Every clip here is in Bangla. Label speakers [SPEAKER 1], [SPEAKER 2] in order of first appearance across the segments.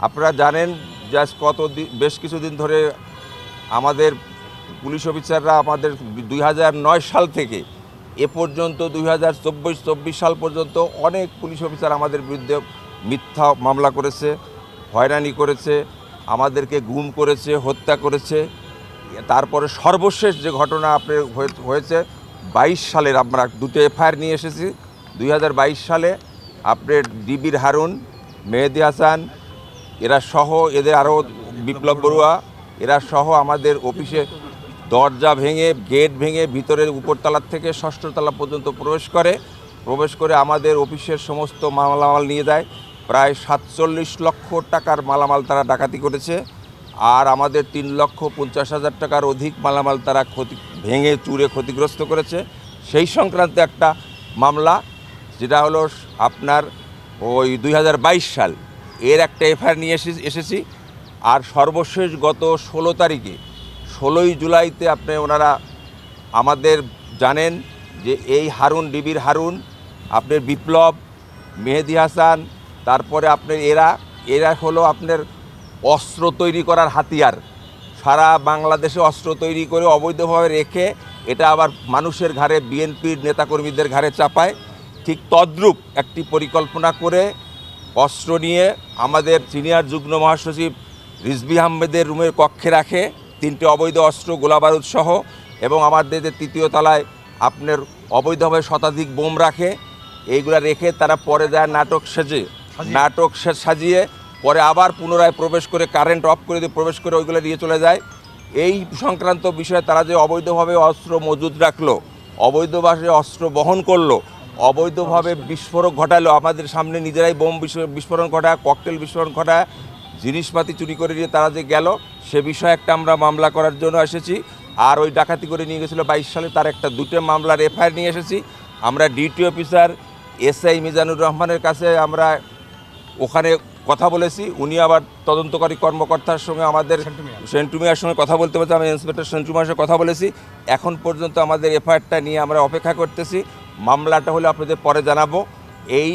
[SPEAKER 1] আপনারা জানেন জাস্ট কত বেশ কিছুদিন ধরে আমাদের পুলিশ অফিসাররা আমাদের দুই সাল থেকে এ পর্যন্ত, দুই হাজার সাল পর্যন্ত অনেক পুলিশ অফিসার আমাদের বিরুদ্ধে মিথ্যা মামলা করেছে, হয়রানি করেছে, আমাদেরকে গুম করেছে, হত্যা করেছে। তারপরে সর্বশেষ যে ঘটনা আপনার হয়ে- হয়েছে, বাইশ সালের আমরা দুটো এফআইআর নিয়ে এসেছি। দুই হাজার বাইশ সালে আপনার ডিবির হারুন, মেহেদি হাসান এরা সহ এদের আরও বিপ্লব বড়ুয়া, এরা সহ আমাদের অফিসে দরজা ভেঙে, গেট ভেঙে ভিতরের উপরতলার থেকে ষষ্ঠ তলা পর্যন্ত প্রবেশ করে। প্রবেশ করে আমাদের অফিসের সমস্ত মালামাল নিয়ে যায়। প্রায় সাতচল্লিশ লক্ষ টাকার মালামাল তারা ডাকাতি করেছে। আর আমাদের তিন লক্ষ পঞ্চাশ হাজার টাকার অধিক মালামাল তারা ক্ষতি, ভেঙে চুরে ক্ষতিগ্রস্ত করেছে। সেই সংক্রান্ত একটা মামলা, যেটা হলো আপনার ওই দুই হাজার বাইশ সাল। এর একটা এফআইআর নিয়ে এসে এসেছি। আর সর্বশেষ গত ষোলো তারিখে, ষোলোই জুলাইতে আপনি ওনারা আমাদের জানেন যে এই হারুন ডিবির হারুন, আপনার বিপ্লব, মেহেদি হাসান, তারপরে আপনার এরা এরা হলো আপনার অস্ত্র তৈরি করার হাতিয়ার। সারা বাংলাদেশে অস্ত্র তৈরি করে অবৈধভাবে রেখে এটা আবার মানুষের ঘাড়ে, বিএনপির নেতাকর্মীদের ঘাড়ে চাপায়। ঠিক তদ্রূপ একটি পরিকল্পনা করে অস্ত্র নিয়ে আমাদের সিনিয়র যুগ্ম মহাসচিব রিজবি আহমেদের রুমের কক্ষে রাখে তিনটে অবৈধ অস্ত্র গোলাবারুদ সহ এবং আমাদের যে তৃতীয় তলায় আপনার অবৈধভাবে শতাধিক বোম রাখে এইগুলা রেখে তারা পরে যায় নাটক সেজে। নাটক সাজিয়ে পরে আবার পুনরায় প্রবেশ করে কারেন্ট অফ করে দিয়ে প্রবেশ করে ওইগুলো নিয়ে চলে যায়। এই সংক্রান্ত বিষয়ে তারা যে অবৈধভাবে অস্ত্র মজুদ রাখল অবৈধভাবে অস্ত্র বহন করল অবৈধভাবে বিস্ফোরক ঘটালো। আমাদের সামনে নিজেরাই বোম বিস্ফো- বিস্ফোরণ ঘটায় ককটেল বিস্ফোরণ ঘটায় জিনিসপাতি চুরি করে নিয়ে তারা যে গেল সে বিষয়ে একটা আমরা মামলা করার জন্য এসেছি। আর ওই ডাকাতি করে নিয়ে গেছিল বাইশ সালে তার একটা দুটো মামলার এফআইআর নিয়ে এসেছি। আমরা ডিউটি অফিসার এসআই মিজানুর রহমানের কাছে আমরা ওখানে কথা বলেছি। উনি আবার তদন্তকারী কর্মকর্তার সঙ্গে আমাদের সেন্টুমিয়ার। সঙ্গে কথা বলতে বলতে আমি ইন্সপেক্টর সেন্টুমিয়ার সঙ্গে কথা বলেছি। এখন পর্যন্ত আমাদের এফআইআরটা নিয়ে আমরা অপেক্ষা করতেছি। মামলাটা হলে আপনাদের পরে জানাব। এই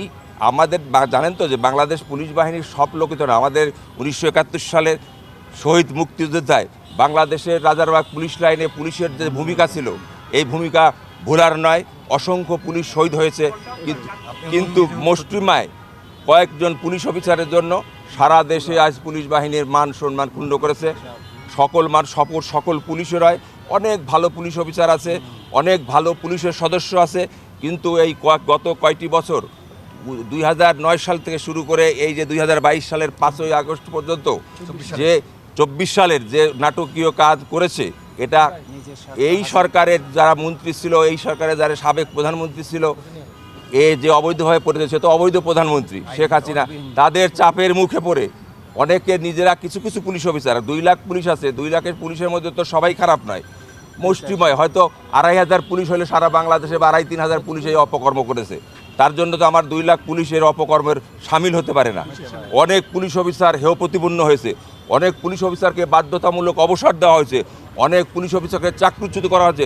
[SPEAKER 1] আমাদের জানেন তো যে বাংলাদেশ পুলিশ বাহিনীর সব লোকিত না, আমাদের উনিশশো একাত্তর সালের শহীদ মুক্তিযোদ্ধায় বাংলাদেশের রাজারবাগ পুলিশ লাইনে পুলিশের যে ভূমিকা ছিল, এই ভূমিকা ভোলার নয়, অসংখ্য পুলিশ শহীদ হয়েছে। কিন্তু মুষ্টিমায় কয়েকজন পুলিশ অফিসারের জন্য সারা দেশে আজ পুলিশ বাহিনীর মান সম্মান ক্ষুণ্ণ করেছে। সকল মান সকল সকল পুলিশের হয় অনেক ভালো পুলিশ অফিসার আছে, অনেক ভালো পুলিশের সদস্য আছে। কিন্তু এই গত কয়টি বছর দুই নয় সাল থেকে শুরু করে এই যে দুই হাজার বাইশ সালের পাঁচই আগস্ট পর্যন্ত যে চব্বিশ সালের যে নাটকীয় কাজ করেছে এটা এই সরকারের যারা মন্ত্রী ছিল এই সরকারের যারা সাবেক প্রধানমন্ত্রী ছিল এ যে অবৈধভাবে পড়েছে সে তো অবৈধ প্রধানমন্ত্রী শেখ হাসিনা। তাদের চাপের মুখে পড়ে অনেকে নিজেরা কিছু কিছু পুলিশ অফিসার দুই লাখ পুলিশ আছে দুই লাখের পুলিশের মধ্যে তো সবাই খারাপ নয়। মুষ্টিময়। হয়তো আড়াই হাজার পুলিশ হলে সারা বাংলাদেশে বা আড়াই তিন হাজার পুলিশ এই অপকর্ম করেছে। তার জন্য তো আমার দুই লাখ পুলিশের অপকর্মের সামিল হতে পারে না। অনেক পুলিশ অফিসার হেয় প্রতিপন্ন হয়েছে। অনেক পুলিশ অফিসারকে বাধ্যতামূলক অবসর দেওয়া হয়েছে। অনেক পুলিশ অফিসারকে চাকরিচ্যুত করা হয়েছে।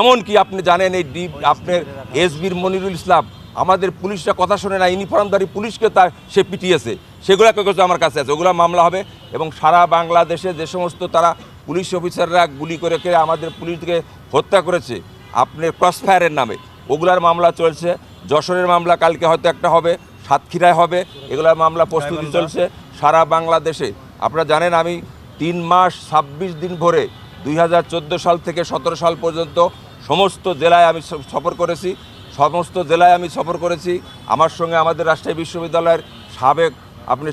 [SPEAKER 1] এমনকি আপনি জানেন এই ডি আপনার এসবির মনিরুল ইসলাম, আমাদের পুলিশরা কথা শোনে না, ইউনিফর্মধারী পুলিশকে তার সে পিটিয়েছে। সেগুলো কাগজ আমার কাছে আছে। ওগুলো মামলা হবে এবং সারা বাংলাদেশে যে সমস্ত তারা পুলিশ অফিসাররা গুলি করে করে আমাদের পুলিশকে হত্যা করেছে। আপনার ক্রসফায়ারের নামে। ওগুলার মামলা চলছে। যশোরের মামলা কালকে হয়তো একটা হবে সাতক্ষীরায় হবে। এগুলার মামলা প্রস্তুতি চলছে সারা বাংলাদেশে। আপনারা জানেন আমি তিন মাস ছাব্বিশ দিন ভরে দুই হাজার চোদ্দ সাল থেকে সতেরো সাল পর্যন্ত সমস্ত জেলায় আমি সফর করেছি। সমস্ত জেলায় আমি সফর করেছি। আমার সঙ্গে আমাদের রাষ্ট্রীয় বিশ্ববিদ্যালয়ের সাবেক আপনি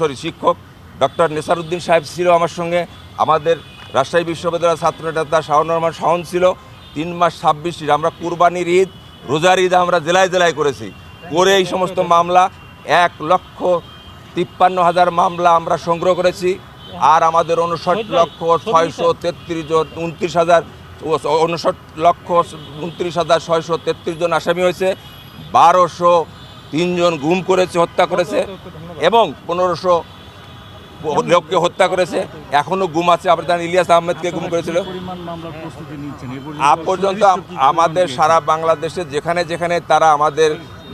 [SPEAKER 1] সরি শিক্ষক ডক্টর নেসারুদ্দিন সাহেব ছিল আমার সঙ্গে। আমাদের রাজশাহী বিশ্ববিদ্যালয়ের ছাত্র নেতা শাহন রহমান শাহন ছিল। তিন মাস ছাব্বিশ দিন আমরা কুরবানির ঈদ রোজার ঈদ আমরা জেলায় জেলায় করেছি। করে এই সমস্ত মামলা এক লক্ষ তিপ্পান্ন হাজার মামলা আমরা সংগ্রহ করেছি। আর আমাদের উনষাট লক্ষ ছয়শো তেত্রিশ জন উনত্রিশ হাজার উনষাট লক্ষ উনত্রিশ হাজার ছয়শো তেত্রিশ জন আসামি হয়েছে। বারোশো তিনজন গুম করেছে হত্যা করেছে। এবং পনেরোশো লোককে হত্যা করেছে, এখনও গুম আছে। আপনার ইলিয়াস আহমেদকে গুম করেছিল। পর্যন্ত আমাদের সারা বাংলাদেশে যেখানে যেখানে তারা আমাদের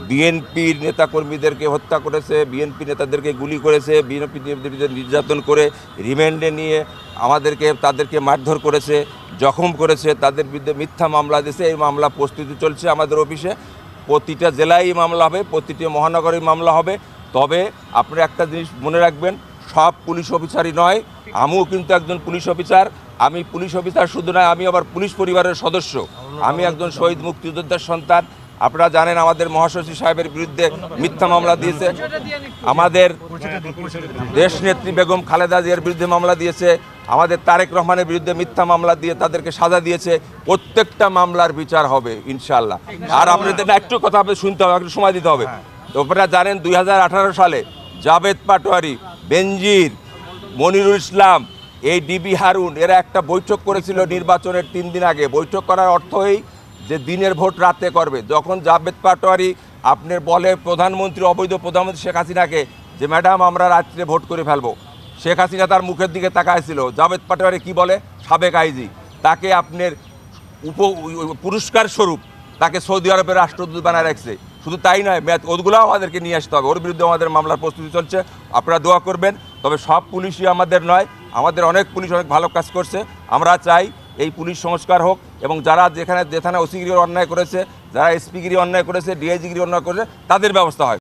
[SPEAKER 1] বিএনপির নেতাকর্মীদেরকে হত্যা করেছে, বিএনপি নেতাদেরকে গুলি করেছে, বিএনপি নেতাদের নির্যাতন করে রিমান্ডে নিয়ে আমাদেরকে, তাদেরকে মারধর করেছে, জখম করেছে, তাদের বিরুদ্ধে মিথ্যা মামলা দিয়েছে। এই মামলা প্রস্তুতি চলছে আমাদের অফিসে। প্রতিটা জেলায় মামলা হবে, প্রতিটি মহানগরে মামলা হবে। তবে আপনি একটা জিনিস মনে রাখবেন সব পুলিশ অফিসারই নয়, আমিও কিন্তু একজন পুলিশ অফিসার। আমি পুলিশ অফিসার শুধু নয়, আমি আবার পুলিশ পরিবারের সদস্য। আমি একজন শহীদ মুক্তিযোদ্ধার সন্তান। আপনারা জানেন আমাদের মহাসচিব সাহেবের বিরুদ্ধে মিথ্যা মামলা দিয়েছে। আমাদের দেশ নেত্রী বেগম খালেদা জিয়ার বিরুদ্ধে মামলা দিয়েছে। আমাদের তারেক রহমানের বিরুদ্ধে মিথ্যা মামলা দিয়ে তাদেরকে সাজা দিয়েছে। প্রত্যেকটা মামলার বিচার হবে ইনশাল্লাহ আর আপনাদের একটু কথা শুনতে হবে, একটু সময় দিতে হবে। তো আপনারা জানেন দুই হাজার আঠারো সালে জাভেদ পাটোয়ারি বেনজির, মনিরুল ইসলাম, এই ডিবি হারুন, এরা একটা বৈঠক করেছিল নির্বাচনের তিন দিন আগে। বৈঠক করার অর্থই যে দিনের ভোট রাতে করবে। যখন জাভেদ পাটোয়ারি আপনার বলে প্রধানমন্ত্রী, অবৈধ প্রধানমন্ত্রী শেখ হাসিনাকে যে, ম্যাডাম, আমরা রাত্রে ভোট করে ফেলব। শেখ হাসিনা তার মুখের দিকে তাকাইছিল। জাভেদ পাটোয়ারি কি বলে? সাবেক আইজি। তাকে আপনার উপ পুরস্কার স্বরূপ তাকে সৌদি আরবের রাষ্ট্রদূত বানায় রাখছে। শুধু তাই নয় ম্যাথ ওগুলোও আমাদেরকে নিয়ে আসতে হবে। ওর বিরুদ্ধে আমাদের মামলার প্রস্তুতি চলছে, আপনারা দোয়া করবেন। তবে সব পুলিশই আমাদের নয়, আমাদের অনেক পুলিশ অনেক ভালো কাজ করছে। আমরা চাই এই পুলিশ সংস্কার হোক এবং যারা যেখানে যেখানে ওসিগিরি অন্যায় করেছে, যারা এসপিগিরি অন্যায় করেছে, ডিআইজিগিরি অন্যায় করেছে, তাদের ব্যবস্থা হয়।